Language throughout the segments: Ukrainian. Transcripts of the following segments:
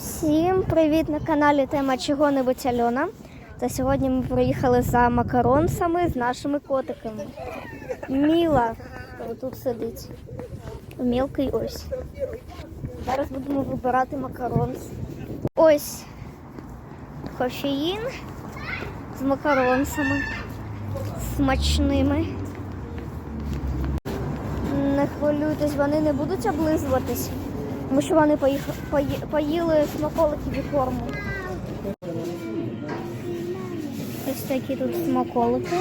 Всім привіт на каналі Тема чого-небудь Альона. Та сьогодні ми приїхали за макаронсами з нашими котиками. Міла тут сидить. Мілкий ось. Зараз будемо вибирати макаронс. Ось кофеїн з макаронсами смачними. Не хвилюйтесь, вони не будуть облизуватись, тому що вони поїх... пої- поїли смаколиків і корму. Ось такі тут смаколики.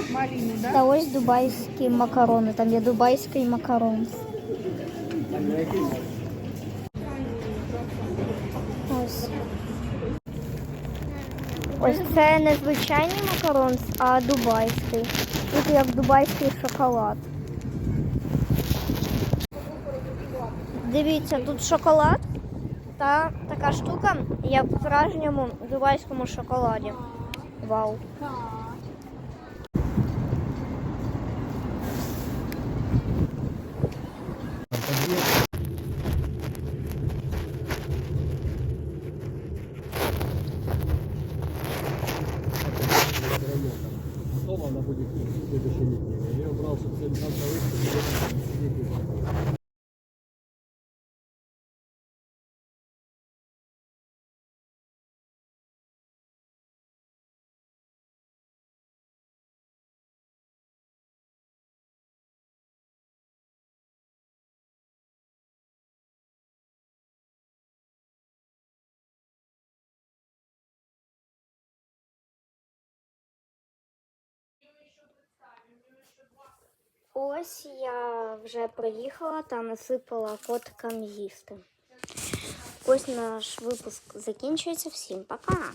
Та ось дубайські макарони. Там є дубайський макарон. Ось. Ось це не звичайний макарон, а дубайський. Тут як дубайський шоколад. Дивіться, тут шоколад та така штука, як в справжньому дубайському шоколаді. Вау. Готова, она в следующей неделе. Я брал, чтобы Ось я вже приїхала та насипала котикам їсти. Ось наш випуск закінчується. Всім пока!